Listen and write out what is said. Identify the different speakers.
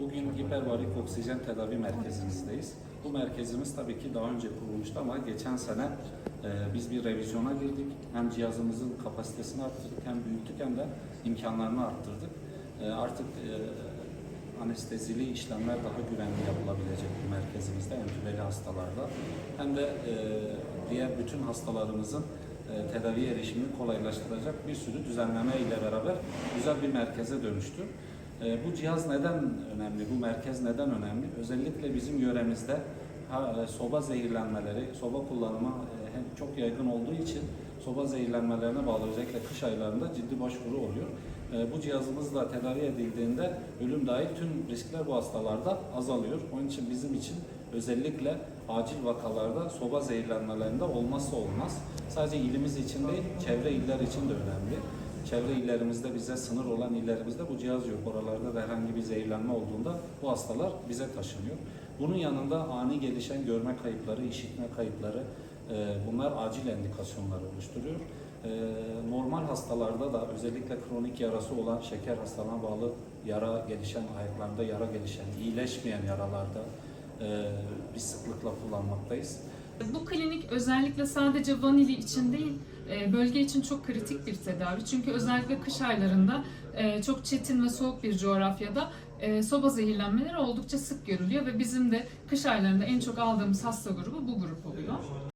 Speaker 1: Bugün hiperbarik oksijen tedavi merkezimizdeyiz. Bu merkezimiz tabii ki daha önce kurulmuştu ama geçen sene e, biz bir revizyona girdik. Hem cihazımızın kapasitesini arttırdık hem büyüttük hem de imkanlarını arttırdık. E, artık e, anestezili işlemler daha güvenli yapılabilecek bu merkezimizde entübeli hastalarda. Hem de e, diğer bütün hastalarımızın e, tedavi erişimini kolaylaştıracak bir sürü düzenleme ile beraber güzel bir merkeze dönüştü. E, bu cihaz neden önemli, bu merkez neden önemli? Özellikle bizim yöremizde e, soba zehirlenmeleri, soba kullanımı e, hem çok yaygın olduğu için soba zehirlenmelerine bağlı özellikle kış aylarında ciddi başvuru oluyor. E, bu cihazımızla tedavi edildiğinde ölüm dahil tüm riskler bu hastalarda azalıyor. Onun için bizim için özellikle acil vakalarda soba zehirlenmelerinde olmazsa olmaz. Sadece ilimiz için değil, çevre iller için de önemli. Çevre illerimizde bize sınır olan illerimizde bu cihaz yok. Oralarda da herhangi bir zehirlenme olduğunda bu hastalar bize taşınıyor. Bunun yanında ani gelişen görme kayıpları, işitme kayıpları e, bunlar acil endikasyonları oluşturuyor. E, normal hastalarda da özellikle kronik yarası olan şeker hastalığına bağlı yara gelişen, ayaklarında yara gelişen, iyileşmeyen yaralarda e, biz sıklıkla kullanmaktayız.
Speaker 2: Bu klinik özellikle sadece Vanili için değil, bölge için çok kritik bir tedavi. Çünkü özellikle kış aylarında e, çok çetin ve soğuk bir coğrafyada e, soba zehirlenmeleri oldukça sık görülüyor ve bizim de kış aylarında en çok aldığımız hasta grubu bu grup oluyor.